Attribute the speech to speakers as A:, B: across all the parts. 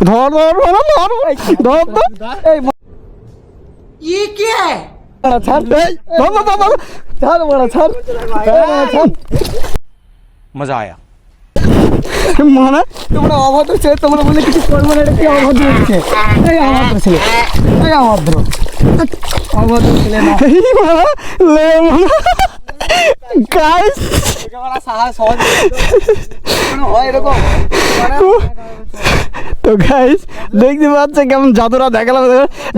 A: ধর ধর ধর ধর ধর এই ই কে?
B: মজা আয়া।
A: মানে তোমরা অভদ্র ছেলে তোমরা বলে কিছু গাইস। তো গাইস, দেখতে পাচ্ছে কেমন জাদুরা দেখালাম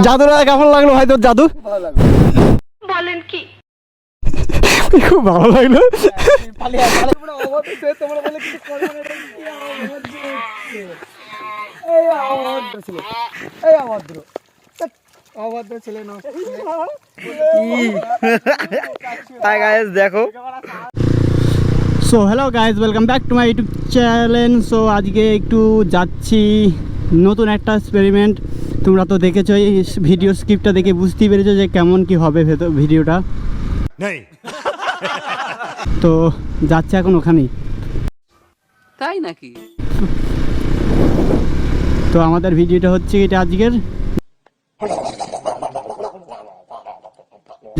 A: জাদুরা কেমন লাগল ভাই তোর জাদু?
C: বলেন কি?
A: খুব ভালো লাগল। So hello guys welcome back to my YouTube channel so আজকে একটু যাচ্ছি নতুন একটা এক্সপেরিমেন্ট তোমরা তো দেখেছ এই ভিডিও স্ক্রিপ্টটা দেখে বুঝতেই পেরেছ যে কেমন কি হবে ভিডিওটা তো যাচ্ছে এখন ওখানেই।
D: তাই নাকি?
A: তো আমাদের ভিডিওটা হচ্ছে এটা আজকের?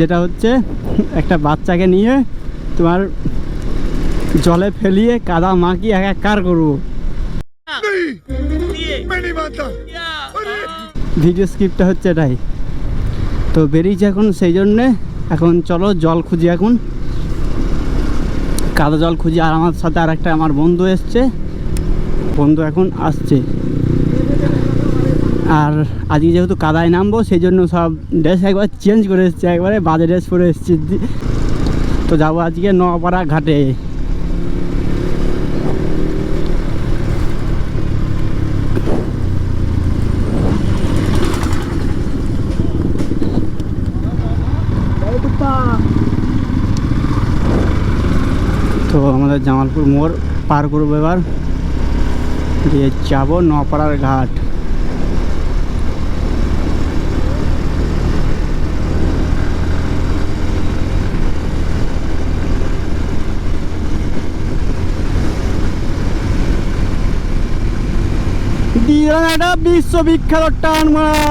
A: যেটা হচ্ছে, একটা বাচ্চাকে নিয়ে তোমার জলে ফেলিয়ে কাদা মাখিয়ে এক কার করব। ভিডিও স্ক্রিপ্টটা হচ্ছে এটাই। তো বেরিয়েছে এখন সেই জন্যে, এখন চলো জল খুঁজি এখন। কাদা জল খুঁজি, আর আমার সাথে আর একটা আমার বন্ধু এসছে। বন্ধু এখন আসছে। আর আজকে যেহেতু কাদায় নামবো সেই জন্য সব ড্রেস একবার চেঞ্জ করে এসেছি, একবারে বাজে ড্রেস পরে এসেছি। তো যাব আজকে নপাড়া ঘাটে। তো আমাদের জামালপুর মোড় পার করব এবার। দিয়ে যাব নপাড়ার ঘাট। দিলাম একটা বিশ্ববিখ্যাত টান মারা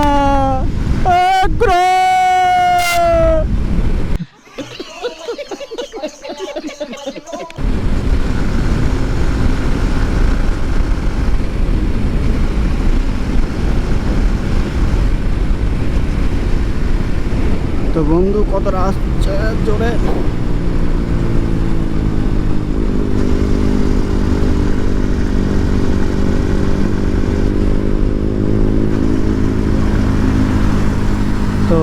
A: তো বন্ধু কতটা আসছে জোরে তো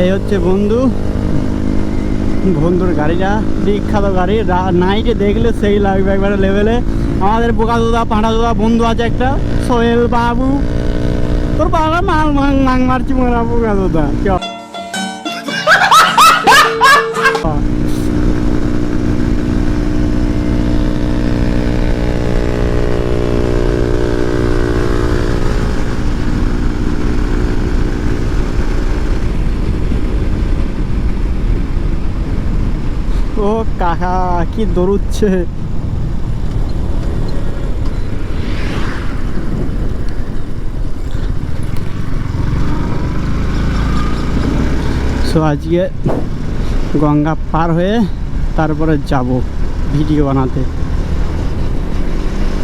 A: এই হচ্ছে বন্ধু। বন্ধুর গাড়িটা, বিখ্যাত গাড়ি। নাইটে দেখলে সেই লাগবে একবারে লেভেলে আমাদের বোকা দোদা, পাঁড়া দোদা, বন্ধু আছে একটা, সোহেল বাবু। তোর বাবা মাল মাং মারছি মারা বোকা দুদা চল ও কাকা কি দৌড়ুচ্ছে সো আজকে গঙ্গা পার হয়ে তারপরে যাব ভিডিও বানাতে।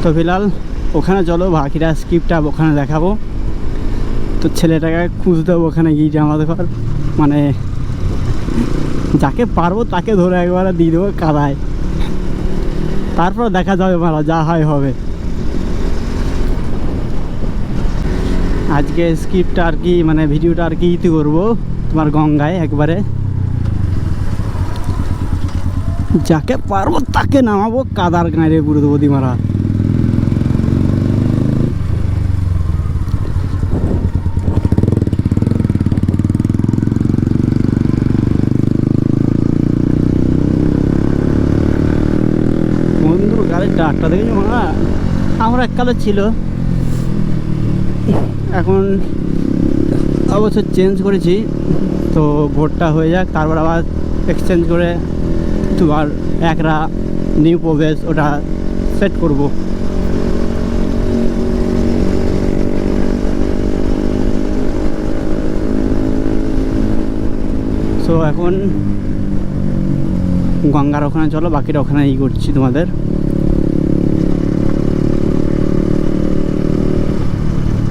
A: তো ফিলহাল, ওখানে চলো বাকিরা স্ক্রিপ্টটা ওখানে দেখাবো। তো ছেলেটাকে খুঁজতে হবে ওখানে গিয়ে জামা দেখার মানে যাকে পারব তাকে ধরে একবারে দিয়ে দেবো কাদায়। তারপর দেখা যাবে মারা যা হয় হবে। আজকে স্ক্রিপ্টটা আর কি মানে ভিডিওটা আর কি ইতি করব, তোমার গঙ্গায় একবারে। যাকে পারব তাকে নামাবো কাদার গাঁড়ে পুরো দেবো দি গাড়ির ডাকটা দেখেছি হ্যাঁ? আমার এককালে ছিল। এখন অবশ্য চেঞ্জ করেছি, তো ভোটটা হয়ে যাক, তারপর আবার এক্সচেঞ্জ করে তোমার একরা নিউ প্রবেশ ওটা সেট করব। সো এখন গঙ্গার ওখানে চলো, বাকিটা ওখানে ই করছি তোমাদের।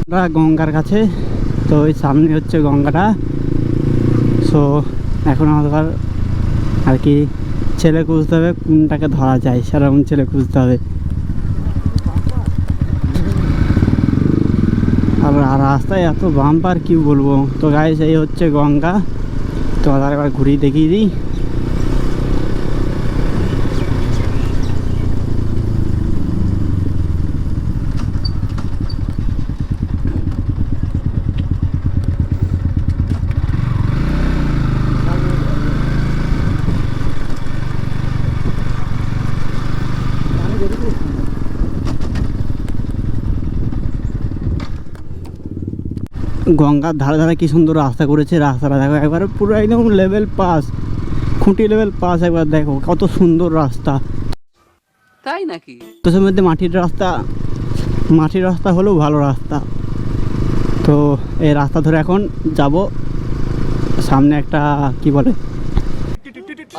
A: আমরা গঙ্গার কাছে। তো ওই সামনে হচ্ছে গঙ্গাটা। সো এখন আমাদের আর কি ছেলে খুঁজতে হবে, কোনটাকে ধরা যায়, সেরকম ছেলে খুঁজতে হবে। আর রাস্তায় এত বাম্পার কি বলব? তো গাইস এই হচ্ছে গঙ্গা। তো আর একবার ঘুরিয়ে দেখিয়ে দিই। গঙ্গার ধারে ধারে কী সুন্দর রাস্তা করেছে রাস্তাটা দেখো একবার পুরো একদম লেভেল পাস খুঁটি লেভেল পাস একবার দেখো কত সুন্দর রাস্তা।
D: তাই নাকি?
A: তোদের মধ্যে মাটির রাস্তা মাটির রাস্তা হলেও ভালো রাস্তা। তো এই রাস্তা ধরে এখন যাব সামনে একটা কি বলে?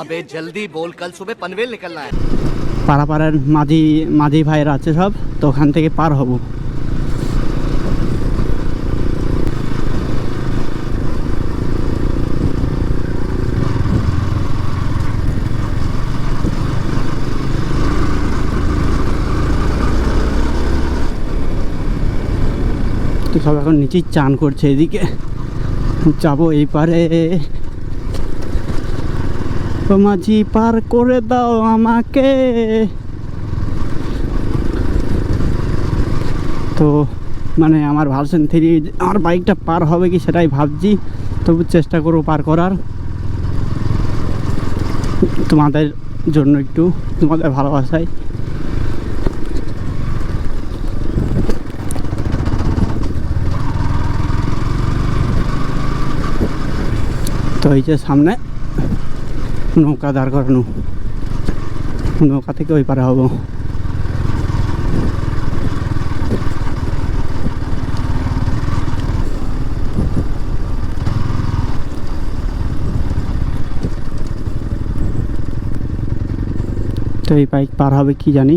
E: আবে জলদি বল কাল সুবে পানভেল নিকলনা
A: হ্যায়। মাঝি মাঝি ভাইয়ের আছে সব তো ওখান থেকে পার হব। সব এখন নিচেই চান করছে, এদিকে যাব এই পারে মাঝি, পার করে দাও আমাকে। তো মানে আমার ভার্সন থ্রি, আমার বাইকটা পার হবে কি সেটাই ভাবছি, তবু চেষ্টা করব পার করার। তোমাদের জন্য একটু, তোমাদের ভালোবাসায়। তো এই যে সামনে। নৌকা দাঁড় করানো। নৌকা থেকে ওই পারে হব। তো এই বাইক পার হবে কি জানি।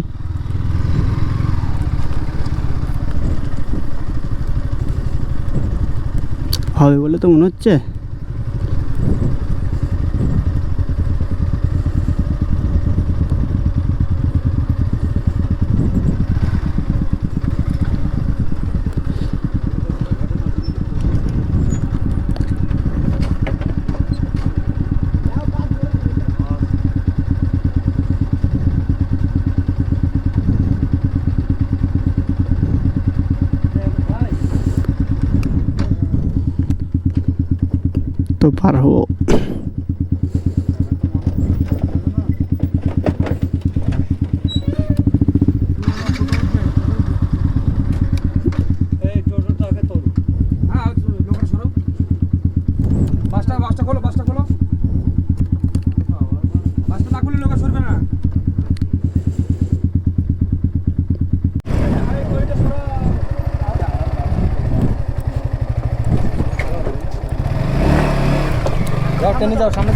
A: হবে বলে তো মনে হচ্ছে তো পার হব
F: বাসটা বাসটা খোলো বাসটা খোলো বাসটা না খুললে লোক সরবে না টেনে যাও সামনে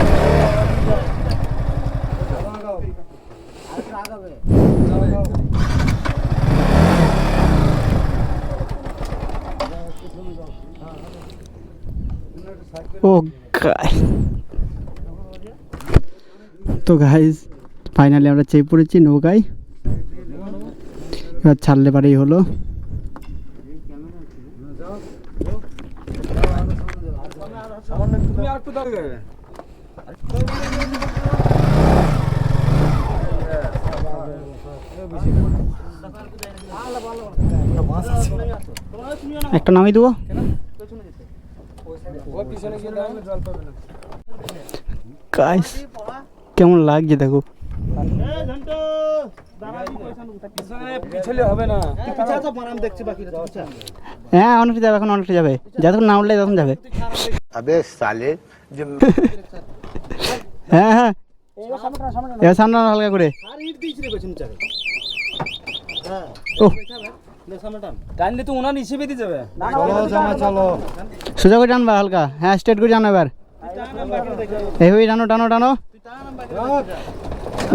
A: ও গাই। তো গাইজ ফাইনালি আমরা চেয়ে পড়েছি নৌকায় এবার ছাড়লে পারেই হলো।
F: তুমি আর একটু দাও
A: একটা নামিয়ে দেবো কেমন লাগছে দেখো? হ্যাঁ অনেকটা যাবে এখন যাবে। যতক্ষণ না উঠলে তখন যাবে। হ্যাঁ হ্যাঁ। হালকা করে। সোজা করে টানবা হালকা। হ্যাঁ স্ট্রেট করে টানো এবার। টানো টানো টানো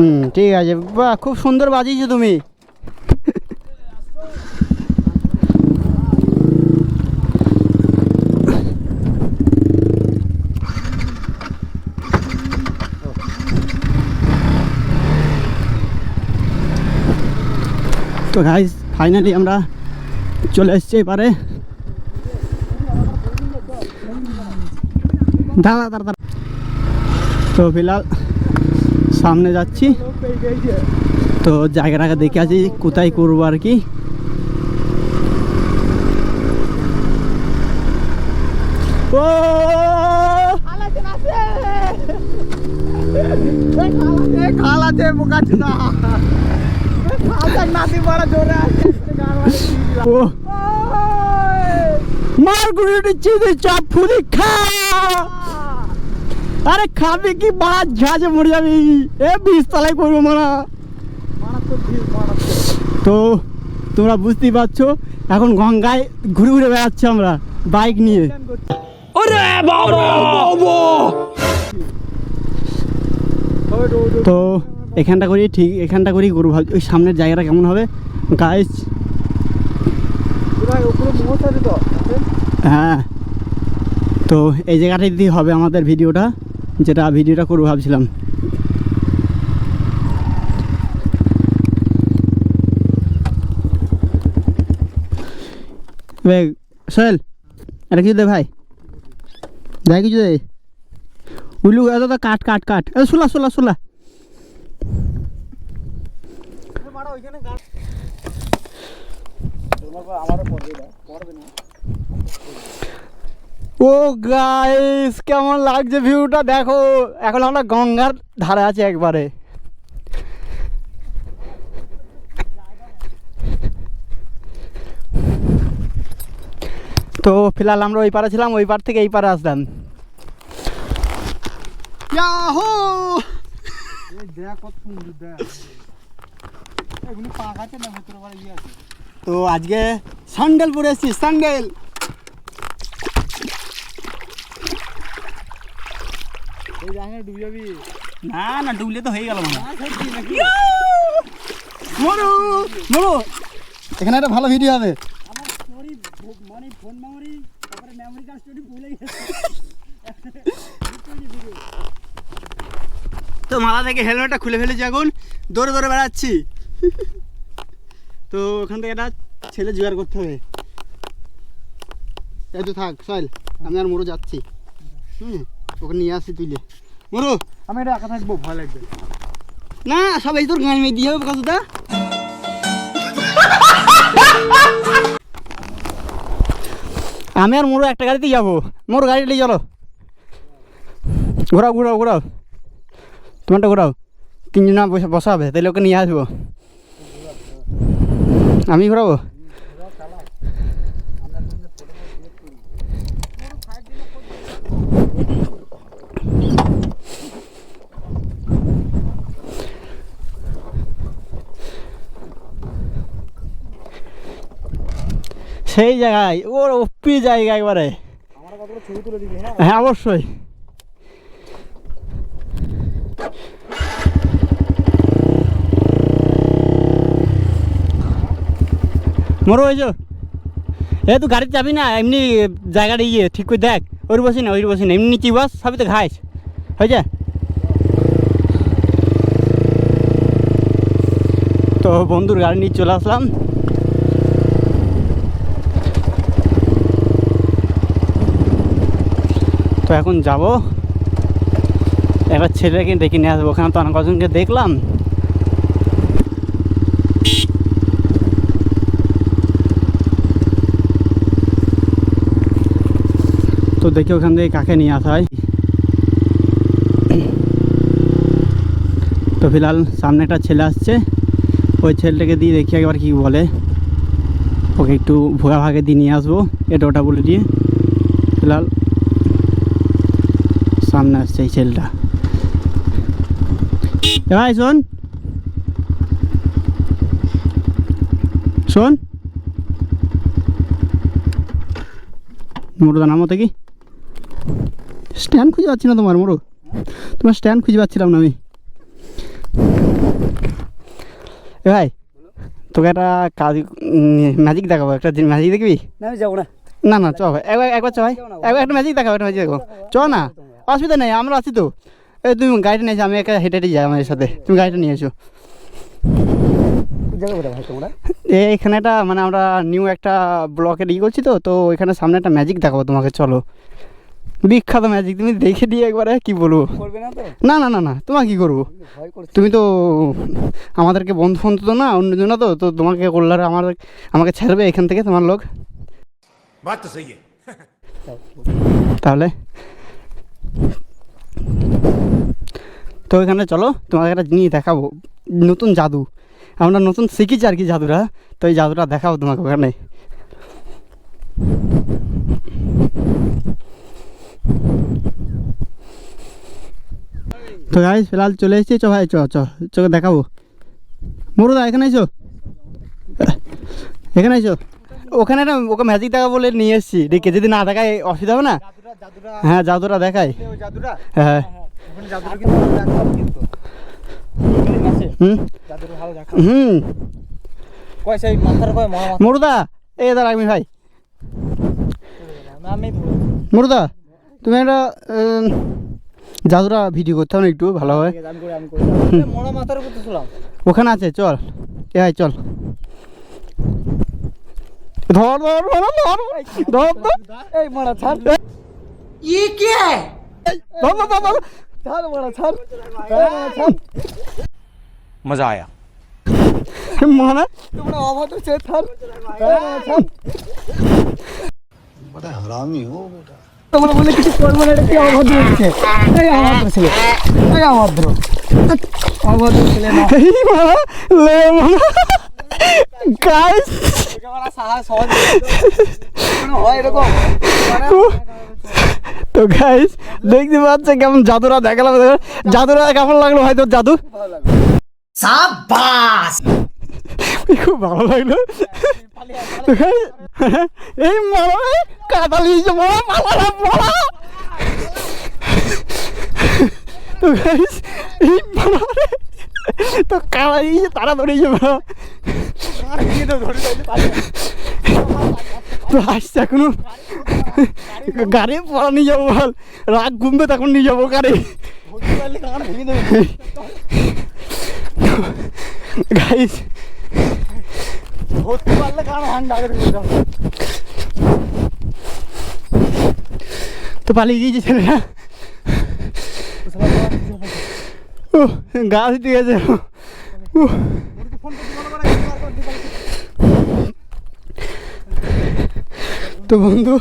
A: হুম ঠিক আছে। বাহ, খুব সুন্দর বাজিয়েছো তুমি। তো গাইজ ফাইনালি আমরা চলে এসছি এবারে দাঁড়া দাঁড়া। তো ফিলহাল সামনে যাচ্ছি। তো জায়গাটাকে দেখে আছি কোথায় করব আর কি। ও! খালাতে বোকাচ্ছি না ও! মারগুড়ি চিনি চাপ ফুলি খা! আরে খাবি কি? মাছ ঝাঁঝে মরে যাবি। এ বিষ তলায় করব মারা। তো তোমরা বুঝতেই পারছ এখন গঙ্গায় ঘুরে ঘুরে বেড়াচ্ছি আমরা বাইক নিয়ে। তো এখানটা করি ঠিক এখানটা করি গরু ভাব ওই সামনের জায়গাটা কেমন হবে? গাইস হ্যাঁ। তো এই জায়গাটাই দিয়ে হবে আমাদের ভিডিওটা। যেটা ভিডিওটা করব ভাবছিলাম। সোহেল, এটা কিছু দে ভাই? ভাই, কিছু দে। উলু তো কাট কাট কাট। এ শোলা শোলা শোলা ও গাইস কেমন লাগছে ভিউটা দেখো এখন আমরা গঙ্গার ধারে আছি একবারে। তো ফিলহাল আমরা ওই পারে ছিলাম ওই পার থেকে এই পারে আসলাম। ইয়াহু! তো আজকে স্যান্ডেল পরে এসছি স্যান্ডেল! না না ডুবলে তো হয়ে গেল মরু মরু। এখানে একটা ভালো ভিডিও হবে। তো মাথা থেকে হেলমেটটা খুলে ফেলেছি এখন। দৌড়ে দৌড়ে বেড়াচ্ছি। তো ওখান থেকে একটা ছেলে জোগাড় করতে হবে। এই তো থাক চল। আমি আর মোরো যাচ্ছি। হুম। ওকে নিয়ে আসি তুইলে। মোরো।
F: আমি এটা একা থাকব ভয় লাগবে।
A: না সবাই তোর গান মেয়ে দিয়ে হবে কতটা আমি আর মোরো একটা গাড়িতেই যাব। মোর গাড়িটাই চলো। ঘোরাও ঘোরাও ঘোরাও। তোমারটা ঘোরাও। তিনজনা বসে বসা হবে তাহলে ওকে নিয়ে আসব। আমি ঘোরাবো? সেই জায়গায় ওর ওপি জায়গা একবারে। হ্যাঁ? অবশ্যই। মরো হয়েছ এ তুই গাড়িতে যাবি না এমনি জায়গাটা ইয়ে ঠিক করে দেখ। ওর বসি না ওই বসি না এমনি কি বস সবই তো ঘাস। হয়েছে? তো বন্ধুর গাড়ি নিয়ে চলে আসলাম। তো এখন যাব। এবার ছেলেকে ডেকে নিয়ে আসব। ওখানে তো অনেক কজনকে দেখলাম। তো দেখি ওখান থেকে কাকে নিয়ে আসা হয়। তো ফিলহাল সামনে একটা ছেলে আসছে। ওই ছেলেটাকে দিয়ে দেখি একবার কি বলে। ওকে একটু ভোগা ভাগে দিয়ে নিয়ে আসব। এটা ওটা বলে দিয়ে। ফিলহাল সামনে আসছে এই ছেলেটা। ভাই শোন। শোন। মুরদা নামতে কি? স্ট্যান্ড খুঁজে পাচ্ছি না তোমার মোড়ো তোমার স্ট্যান্ড খুঁজে পাচ্ছিলাম না আমি। এ ভাই তোকে একটা কাজ ম্যাজিক দেখাবো। একটা ম্যাজিক দেখবি?
F: না যাব না।
A: না না চ ভাই। একবার একবার চ ভাই। একবার একটা ম্যাজিক দেখাবো একটা ম্যাজিক দেখো চ না। অসুবিধা নেই আমরা আছি তো। এই তুমি গাড়িটা নিয়েছো আমি একা হেঁটে হেঁটে যাই আমাদের সাথে। তুমি গাড়িটা নিয়েছো এখানে একটা মানে আমরা নিউ একটা ব্লকের ই করছি তো তো এখানে সামনে একটা ম্যাজিক দেখাবো তোমাকে চলো। বিখ্যাত ম্যাজিক তুমি দেখে দিয়ে একবারে কি বলব?
F: না
A: না না না তোমার কি করব? তুমি তো আমাদেরকে বন্ধু বন্ধু তো না অন্যজন তো তো তোমাকে করলার আমার আমাকে ছাড়বে এখান থেকে তোমার লোক। তাহলে তো এখানে চলো তোমাকে একটা জিনিস দেখাবো। নতুন জাদু। আমরা নতুন শিখেছি আর কি জাদুটা। তো এই জাদুটা দেখাবো তোমাকে ওখানে। তো গাই ফিলহাল চলে এসেছি। চ ভাই, চ চ চোখে দেখাবো। মরুদা, এখানে এসো। এখানে এসো। ওখানে না ওকে ম্যাজিক দেখা বলে নিয়ে এসেছি। ডেকে যদি না দেখায় অসুবিধা হবে না? হ্যাঁ দেখায়
F: ওই জাদুটা
A: হ্যাঁ হুম?
F: মাথা?
A: মুরুদা এ দাঁড়া আমি ভাই মুরুদা তুমি একটা জাদুরা ভিডিও করতে হবে একটু ভালো হয়। ওখানে আছে চল। এ ভাই চল। ধর ধর ধর ধর ধর। ধর
F: এই মরা ছাড়
A: ধর ধর ধর ধর
F: ছাড় মরা ছাড় এই মরা ছাড়
B: मजा आया
A: মানে
F: তোমরা অভদ্র ছে ছাড় এই মরা ছাড়
B: बड़ा हरामी हो बेटा
F: তোমরা বলে কিছু করবো না এটা কি অভদ্র হচ্ছে এই অভদ্র ছেলে এই অভদ্র অভদ্র ছেলে না
A: এই মানে লে মানে গাইস
F: সাহস সহজ হয় এরকম
A: তো গাইস দেখতে পাচ্ছে কেমন জাদুরা দেখালাম জাদুরা কেমন লাগল ভাই তোর জাদু? খুব ভালো লাগল। এই মারা কাদালি যে মারা মারা মারা তো গাইস এই মারা তো কাদালি যে তাড়াতাড়ি যে মারা তো আসছে এখনও গাড়ি পড়া নিয়ে যাব বল রাগ ঘুমবে তখন নিয়ে যাব গাড়ি গাইস
F: ধরতে পারলে হান ডাকে
A: তো পালিয়ে গিয়েছে ছেলেরা ও গা ঠিক আছে তো বন্ধু,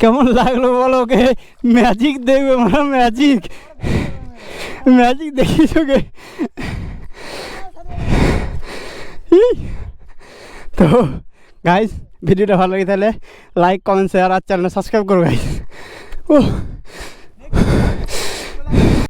A: কেমন লাগল বলো ওকে? ম্যাজিক দেখবে মানে ম্যাজিক ম্যাজিক দেখিস ওকে। তো গাইস ভিডিওটা ভালো লাগে তাহলে লাইক কমেন্ট শেয়ার আর চ্যানেল সাবস্ক্রাইব করো গাইস ও